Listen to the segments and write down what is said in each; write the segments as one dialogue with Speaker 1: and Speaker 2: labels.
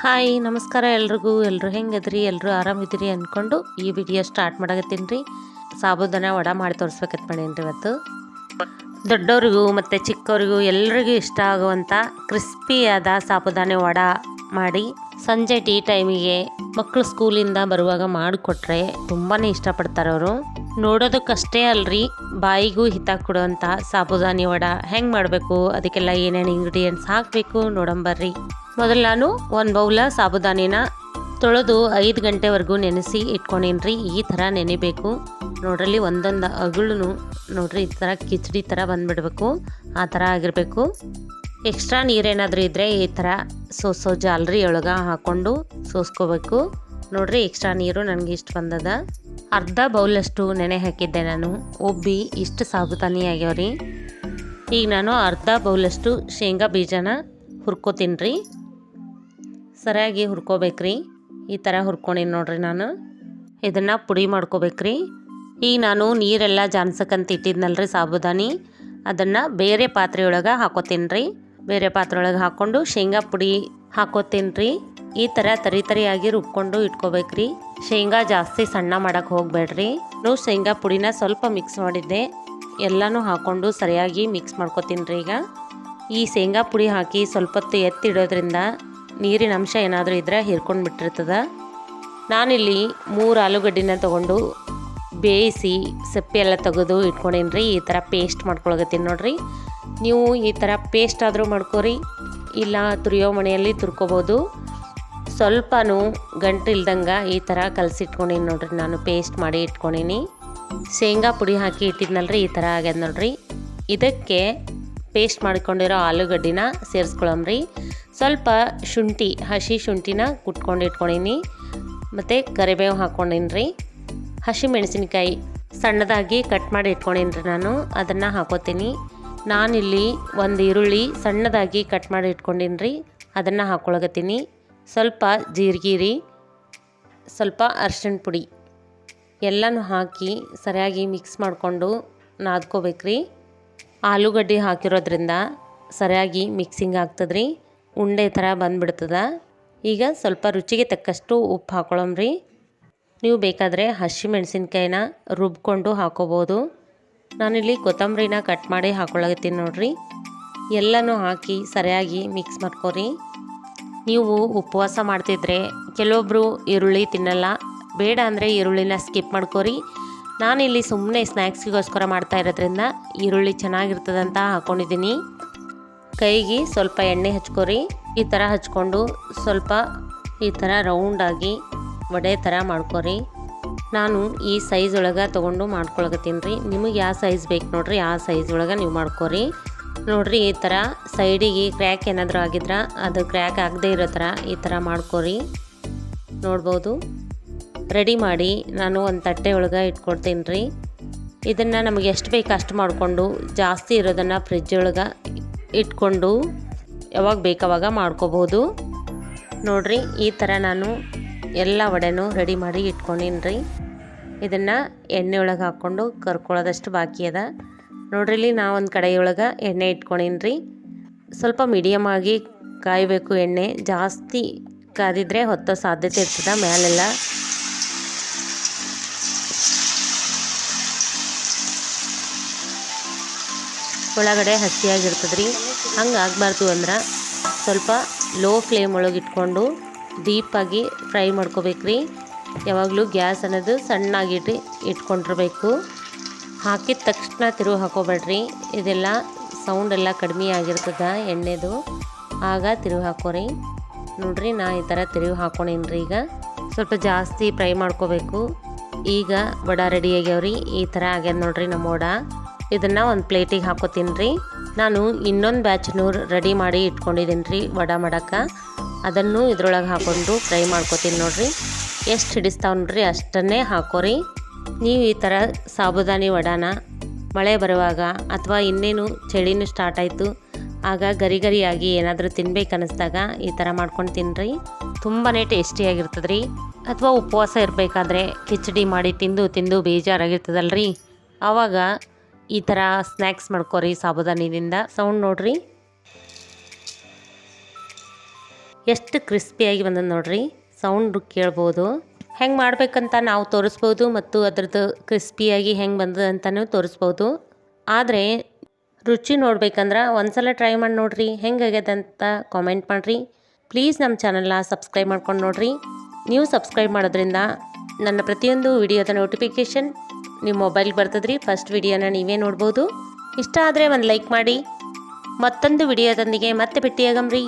Speaker 1: Hi, ನಮಸ್ಕಾರ ಎಲ್ರಿಗೂ. ಎಲ್ಲರೂ ಹೆಂಗದ್ರಿ? ಎಲ್ಲರೂ ಆರಾಮಿದ್ದೀರಿ ಅಂದ್ಕೊಂಡು ಈ ವಿಡಿಯೋ ಸ್ಟಾರ್ಟ್ ಮಾಡಕತ್ತೀನಿ. ರೀ ಸಾಬೂದನ ವಡ ಮಾಡಿ ತೋರಿಸ್ಬೇಕತ್ ಮಾಡೀನಿ ಇವತ್ತು. ದೊಡ್ಡವ್ರಿಗೂ ಮತ್ತು ಚಿಕ್ಕವರಿಗೂ ಎಲ್ರಿಗೂ ಇಷ್ಟ ಆಗುವಂಥ ಕ್ರಿಸ್ಪಿಯಾದ ಸಾಬುದಾನೆ ವಡ ಮಾಡಿ ಸಂಜೆ ಟೀ ಟೈಮಿಗೆ ಮಕ್ಕಳು ಸ್ಕೂಲಿಂದ ಬರುವಾಗ ಮಾಡಿಕೊಟ್ರೆ ತುಂಬಾ ಇಷ್ಟಪಡ್ತಾರೆ ಅವರು. ನೋಡೋದಕ್ಕಷ್ಟೇ ಅಲ್ರಿ, ಬಾಯಿಗೂ ಹಿತ ಕೊಡುವಂಥ ಸಾಬುದಾನಿ ವಡ ಹೆಂಗೆ ಮಾಡಬೇಕು, ಅದಕ್ಕೆಲ್ಲ ಏನೇನು ಇಂಗ್ರೀಡಿಯೆಂಟ್ಸ್ ಹಾಕಬೇಕು ನೋಡಂಬರ್ರಿ ಮೊದಲು ನಾನು ಒಂದು ಬೌಲ ಸಾಬುದಾನಿನ ತೊಳೆದು ಐದು ಗಂಟೆವರೆಗೂ ನೆನೆಸಿ ಇಟ್ಕೊಂಡೇನ್ರಿ. ಈ ಥರ ನೆನಿಬೇಕು. ನೋಡ್ರಲ್ಲಿ ಒಂದೊಂದು ಅಗುಳು ನೋಡ್ರಿ, ಈ ಥರ ಕಿಚಡಿ ಥರ ಬಂದುಬಿಡ್ಬೇಕು. ಆ ಥರ ಆಗಿರಬೇಕು. ಎಕ್ಸ್ಟ್ರಾ ನೀರೇನಾದರೂ ಇದ್ದರೆ ಈ ಥರ ಸೋಸೋ ಜಾಲರಿ ಒಳಗೆ ಹಾಕ್ಕೊಂಡು ಸೋಸ್ಕೋಬೇಕು. ನೋಡ್ರಿ, ಎಕ್ಸ್ಟ್ರಾ ನೀರು ನನಗೆ ಇಷ್ಟು ಬಂದದ. ಅರ್ಧ ಬೌಲಷ್ಟು ನೆನೆ ಹಾಕಿದ್ದೆ ನಾನು. ಒಬ್ಬಿ ಇಷ್ಟು ಸಾಬುದಾನಿ ಆಗ್ಯಾವ್ರಿ. ಈಗ ನಾನು ಅರ್ಧ ಬೌಲಷ್ಟು ಶೇಂಗಾ ಬೀಜನ ಹುರ್ಕೋತೀನಿ ರೀ ಸರಿಯಾಗಿ ಹುರ್ಕೋಬೇಕ್ರಿ. ಈ ಥರ ಹುರ್ಕೊಂಡಿನಿ ನೋಡ್ರಿ ನಾನು. ಇದನ್ನು ಪುಡಿ ಮಾಡ್ಕೋಬೇಕ್ರಿ. ಈಗ ನಾನು ನೀರೆಲ್ಲ ಜಾನ್ಸಕ್ಕಂತ ಇಟ್ಟಿದ್ನಲ್ರಿ ಸಾಬುದಾನಿ. ಅದನ್ನು ಬೇರೆ ಪಾತ್ರೆಯೊಳಗೆ ಹಾಕೋತೀನಿ ರೀ ಬೇರೆ ಪಾತ್ರೆಯೊಳಗೆ ಹಾಕ್ಕೊಂಡು ಶೇಂಗಾ ಪುಡಿ ಹಾಕೋತೀನಿ ರೀ ಈ ಥರ ತರಿ ತರಿಯಾಗಿ ರುಬ್ಕೊಂಡು ಇಟ್ಕೋಬೇಕ್ರಿ. ಶೇಂಗಾ ಜಾಸ್ತಿ ಸಣ್ಣ ಮಾಡೋಕ್ಕೆ ಹೋಗಬೇಡ್ರಿ. ನೀವು ಶೇಂಗಾ ಪುಡಿನ ಸ್ವಲ್ಪ ಮಿಕ್ಸ್ ಮಾಡಿದ್ದೆ. ಎಲ್ಲನೂ ಹಾಕ್ಕೊಂಡು ಸರಿಯಾಗಿ ಮಿಕ್ಸ್ ಮಾಡ್ಕೋತೀನಿ ರೀ ಈಗ. ಈ ಶೇಂಗಾ ಪುಡಿ ಹಾಕಿ ಸ್ವಲ್ಪ ಹೊತ್ತು ಎತ್ತಿಡೋದ್ರಿಂದ ನೀರಿನ ಅಂಶ ಏನಾದರೂ ಇದ್ದರೆ ಹಿರ್ಕೊಂಡು ಬಿಟ್ಟಿರ್ತದ. ನಾನಿಲ್ಲಿ ಮೂರು ಆಲೂಗಡ್ಡಿನ ತೊಗೊಂಡು ಬೇಯಿಸಿ ಸಪ್ಪೆ ಎಲ್ಲ ತೆಗೆದು ಇಟ್ಕೊಂಡೇನಿ ರೀ ಈ ಥರ ಪೇಸ್ಟ್ ಮಾಡ್ಕೊಳಗತ್ತೀನಿ ನೋಡಿರಿ. ನೀವು ಈ ಥರ ಪೇಸ್ಟ್ ಆದರೂ ಮಾಡ್ಕೊರಿ, ಇಲ್ಲ ತುರಿಯೋ ಮನೆಯಲ್ಲಿ ತುರ್ಕೋಬೋದು. ಸ್ವಲ್ಪನೂ ಗಂಟು ಇಲ್ದಂಗೆ ಈ ಥರ ಕಲಸಿಟ್ಕೊಂಡೀನಿ ನೋಡಿರಿ, ನಾನು ಪೇಸ್ಟ್ ಮಾಡಿ ಇಟ್ಕೊಂಡೀನಿ. ಶೇಂಗಾ ಪುಡಿ ಹಾಕಿ ಇಟ್ಟಿದ್ನಲ್ರಿ, ಈ ಥರ ಆಗ್ಯದ ನೋಡಿರಿ. ಇದಕ್ಕೆ ಪೇಸ್ಟ್ ಮಾಡ್ಕೊಂಡಿರೋ ಆಲೂಗಡ್ಡಿನ ಸೇರಿಸ್ಕೊಳಮ್ರಿ. ಸ್ವಲ್ಪ ಶುಂಠಿ, ಹಸಿ ಶುಂಠಿನ ಕುಟ್ಕೊಂಡು ಇಟ್ಕೊಂಡೀನಿ. ಮತ್ತು ಕರಿಬೇವು ಹಾಕ್ಕೊಂಡೀನಿ ರೀ ಹಸಿ ಮೆಣಸಿನ್ಕಾಯಿ ಸಣ್ಣದಾಗಿ ಕಟ್ ಮಾಡಿ ಇಟ್ಕೊಂಡೀನಿ ನಾನು, ಅದನ್ನು ಹಾಕೋತೀನಿ. ನಾನಿಲ್ಲಿ ಒಂದು ಈರುಳ್ಳಿ ಸಣ್ಣದಾಗಿ ಕಟ್ ಮಾಡಿ ಇಟ್ಕೊಂಡೀನಿ ರೀ ಅದನ್ನು ಹಾಕ್ಕೊಳಗತ್ತೀನಿ ಸ್ವಲ್ಪ ಜೀರಿಗೆ ಸ್ವಲ್ಪ ಅರ್ಶಿಣ ಪುಡಿ ಎಲ್ಲನೂ ಹಾಕಿ ಸರಿಯಾಗಿ ಮಿಕ್ಸ್ ಮಾಡಿಕೊಂಡು ನಾದ್ಕೋಬೇಕ್ರಿ. ಆಲೂಗಡ್ಡೆ ಹಾಕಿರೋದ್ರಿಂದ ಸರಿಯಾಗಿ ಮಿಕ್ಸಿಂಗ್ ಆಗ್ತದ್ರಿ. ಉಂಡೆ ಥರ ಬಂದ್ಬಿಡ್ತದ. ಈಗ ಸ್ವಲ್ಪ ರುಚಿಗೆ ತಕ್ಕಷ್ಟು ಉಪ್ಪು ಹಾಕೊಳ್ಳಮ್ರಿ ನೀವು ಬೇಕಾದರೆ ಹಸಿ ಮೆಣಸಿನ್ಕಾಯಿನ ರುಬ್ಕೊಂಡು ಹಾಕೋಬೋದು. ನಾನಿಲ್ಲಿ ಕೊತ್ತಂಬರಿನ ಕಟ್ ಮಾಡಿ ಹಾಕೊಳ್ಳತ್ತೀನಿ ನೋಡ್ರಿ. ಎಲ್ಲನೂ ಹಾಕಿ ಸರಿಯಾಗಿ ಮಿಕ್ಸ್ ಮಾಡ್ಕೋರಿ. ನೀವು ಉಪವಾಸ ಮಾಡ್ತಿದ್ರೆ ಕೆಲವೊಬ್ಬರು ಈರುಳ್ಳಿ ತಿನ್ನಲ್ಲ. ಬೇಡ ಅಂದರೆ ಈರುಳ್ಳಿನ ಸ್ಕಿಪ್ ಮಾಡ್ಕೊರಿ. ನಾನಿಲ್ಲಿ ಸುಮ್ಮನೆ ಸ್ನ್ಯಾಕ್ಸ್ಗೋಸ್ಕರ ಮಾಡ್ತಾ ಇರೋದ್ರಿಂದ ಈರುಳ್ಳಿ ಚೆನ್ನಾಗಿರ್ತದಂತ ಹಾಕ್ಕೊಂಡಿದ್ದೀನಿ ಕೈಗೆ ಸ್ವಲ್ಪ ಎಣ್ಣೆ ಹಚ್ಕೊರಿ. ಈ ಥರ ಹಚ್ಕೊಂಡು ಸ್ವಲ್ಪ ಈ ಥರ ರೌಂಡಾಗಿ ವಡೆ ಥರ ಮಾಡ್ಕೊರಿ. ನಾನು ಈ ಸೈಜ್ ಒಳಗೆ ತೊಗೊಂಡು ಮಾಡ್ಕೊಳಕತ್ತೀನಿ ರೀ ನಿಮಗೆ ಯಾವ ಸೈಜ್ ಬೇಕು ನೋಡ್ರಿ, ಆ ಸೈಜ್ ಒಳಗೆ ನೀವು ಮಾಡ್ಕೊರಿ. ನೋಡ್ರಿ, ಈ ಥರ ಸೈಡಿಗೆ ಕ್ರ್ಯಾಕ್ ಏನಾದರೂ ಆಗಿದ್ರೆ, ಅದು ಕ್ರ್ಯಾಕ್ ಆಗದೆ ಇರೋ ಥರ ಈ ಥರ ಮಾಡ್ಕೊರಿ. ನೋಡ್ಬೋದು. ರೆಡಿ ಮಾಡಿ ನಾನು ಒಂದು ತಟ್ಟೆ ಒಳಗೆ ಇಟ್ಕೊಡ್ತೀನಿ ರೀ ಇದನ್ನು ನಮಗೆ ಎಷ್ಟು ಬೇಕು ಅಷ್ಟು ಮಾಡಿಕೊಂಡು ಜಾಸ್ತಿ ಇರೋದನ್ನು ಫ್ರಿಜ್ ಒಳಗೆ ಇಟ್ಕೊಂಡು ಯಾವಾಗ ಬೇಕಾವಾಗ ಮಾಡ್ಕೋಬೋದು. ನೋಡ್ರಿ, ಈ ಥರ ನಾನು ಎಲ್ಲ ವಡೆನೂ ರೆಡಿ ಮಾಡಿ ಇಟ್ಕೊಂಡಿನ್ರಿ. ಇದನ್ನು ಎಣ್ಣೆ ಒಳಗೆ ಹಾಕ್ಕೊಂಡು ಕರ್ಕೊಳ್ಳೋದಷ್ಟು ಬಾಕಿ ಅದ. ನೋಡ್ರಿ, ಇಲ್ಲಿ ನಾ ಒಂದು ಕಡೆಯೊಳಗೆ ಎಣ್ಣೆ ಇಟ್ಕೊಂಡಿನ್ರಿ. ಸ್ವಲ್ಪ ಮೀಡಿಯಮ್ ಆಗಿ ಕಾಯಬೇಕು ಎಣ್ಣೆ. ಜಾಸ್ತಿ ಕಾದಿದ್ರೆ ಹೊತ್ತೋ ಸಾಧ್ಯತೆ ಇರ್ತದೆ ಮೇಲೆಲ್ಲ ಒಳಗಡೆ ಹಸಿಯಾಗಿರ್ತದೆ ರೀ ಹಂಗೆ ಆಗಬಾರ್ದು ಅಂದ್ರೆ ಸ್ವಲ್ಪ ಲೋ ಫ್ಲೇಮ್ ಒಳಗೆ ಇಟ್ಕೊಂಡು ಡೀಪಾಗಿ ಫ್ರೈ ಮಾಡ್ಕೋಬೇಕ್ರಿ. ಯಾವಾಗಲೂ ಗ್ಯಾಸ್ ಅನ್ನೋದು ಸಣ್ಣಾಗಿಟ್ಟು ಇಟ್ಕೊಂಡಿರಬೇಕು. ಹಾಕಿದ ತಕ್ಷಣ ತಿರುವು ಹಾಕೋಬೇಡ್ರಿ. ಇದೆಲ್ಲ ಸೌಂಡ್ ಎಲ್ಲ ಕಡಿಮೆ ಆಗಿರ್ತದೆ ಎಣ್ಣೆದು. ಆಗ ತಿರುವು ಹಾಕೋರಿ. ನೋಡ್ರಿ ನಾ ಈ ಥರ ತಿರುವು ರೀ ಈಗ. ಸ್ವಲ್ಪ ಜಾಸ್ತಿ ಫ್ರೈ ಮಾಡ್ಕೋಬೇಕು. ಈಗ ವಡ ರೆಡಿ ಆಗ್ಯಾವ್ರಿ. ಈ ಥರ ಆಗ್ಯದ ನೋಡ್ರಿ ನಮ್ಮ ವಡ. ಇದನ್ನು ಒಂದು ಪ್ಲೇಟಿಗೆ ಹಾಕೋತೀನಿ ರೀ. ನಾನು ಇನ್ನೊಂದು ಬ್ಯಾಚ್ನು ರೆಡಿ ಮಾಡಿ ಇಟ್ಕೊಂಡಿದ್ದೀನಿ ರೀ ವಡ ಮಾಡೋಕ್ಕೆ ಅದನ್ನು ಇದ್ರೊಳಗೆ ಹಾಕ್ಕೊಂಡು ಫ್ರೈ ಮಾಡ್ಕೊತೀನಿ ನೋಡಿರಿ. ಎಷ್ಟು ಹಿಡಿಸ್ತಾವ ನೋಡ್ರಿ, ಅಷ್ಟನ್ನೇ ಹಾಕೋರಿ ನೀವು ಈ ಥರ ಸಾಬುದಾನಿ ವಡಾನ ಮಳೆ ಬರುವಾಗ ಅಥವಾ ಇನ್ನೇನು ಚಳಿನೂ ಸ್ಟಾರ್ಟ್ ಆಯಿತು, ಆಗ ಗರಿ ಗರಿಯಾಗಿ ಏನಾದರೂ ತಿನ್ಬೇಕು ಅನ್ನಿಸ್ದಾಗ ಈ ಥರ ಮಾಡ್ಕೊಂಡು ತಿನ್ನಿರಿ ತುಂಬಾ ಟೇಸ್ಟಿಯಾಗಿರ್ತದೆ ರೀ. ಅಥವಾ ಉಪವಾಸ ಇರಬೇಕಾದ್ರೆ ಕಿಚಡಿ ಮಾಡಿ ತಿಂದು ತಿಂದು ಬೇಜಾರಾಗಿರ್ತದಲ್ರಿ. ಆವಾಗ ಈ ಥರ ಸ್ನ್ಯಾಕ್ಸ್ ಮಾಡ್ಕೊರಿ ಸಾಬುದಾನಿದಿಂದ ಸೌಂಡ್ ನೋಡ್ರಿ. ಎಷ್ಟು ಕ್ರಿಸ್ಪಿಯಾಗಿ ಬಂದದ ನೋಡ್ರಿ. ಸೌಂಡ್ ಕೇಳ್ಬೋದು. ಹೆಂಗೆ ಮಾಡ್ಬೇಕಂತ ನಾವು ತೋರಿಸ್ಬೋದು ಮತ್ತು ಅದ್ರದ್ದು ಕ್ರಿಸ್ಪಿಯಾಗಿ ಹೆಂಗೆ ಬಂದದ ಅಂತಲೂ ತೋರಿಸ್ಬೋದು. ಆದರೆ ರುಚಿ ನೋಡ್ಬೇಕಂದ್ರೆ ಒಂದ್ಸಲ ಟ್ರೈ ಮಾಡಿ ನೋಡ್ರಿ. ಹೆಂಗಾಗ್ಯದ ಅಂತ ಕಾಮೆಂಟ್ ಮಾಡಿರಿ. ಪ್ಲೀಸ್ ನಮ್ಮ ಚಾನಲ್ನ ಸಬ್ಸ್ಕ್ರೈಬ್ ಮಾಡ್ಕೊಂಡು ನೋಡ್ರಿ. ನೀವು ಸಬ್ಸ್ಕ್ರೈಬ್ ಮಾಡೋದ್ರಿಂದ ನನ್ನ ಪ್ರತಿಯೊಂದು ವಿಡಿಯೋದ ನೋಟಿಫಿಕೇಷನ್ ನಿಮ್ಮ ಮೊಬೈಲ್ಗೆ ಬರ್ತದ್ರಿ? ಫಸ್ಟ್ ವಿಡಿಯೋನ ನೀವೇ ನೋಡ್ಬೋದು. ಇಷ್ಟ ಆದರೆ ಒಂದು ಲೈಕ್ ಮಾಡಿ. ಮತ್ತೊಂದು ವಿಡಿಯೋದೊಂದಿಗೆ ಮತ್ತೆ ಭೇಟಿಯಾಗಮ್ರಿ.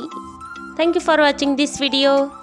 Speaker 1: Thank you for watching this video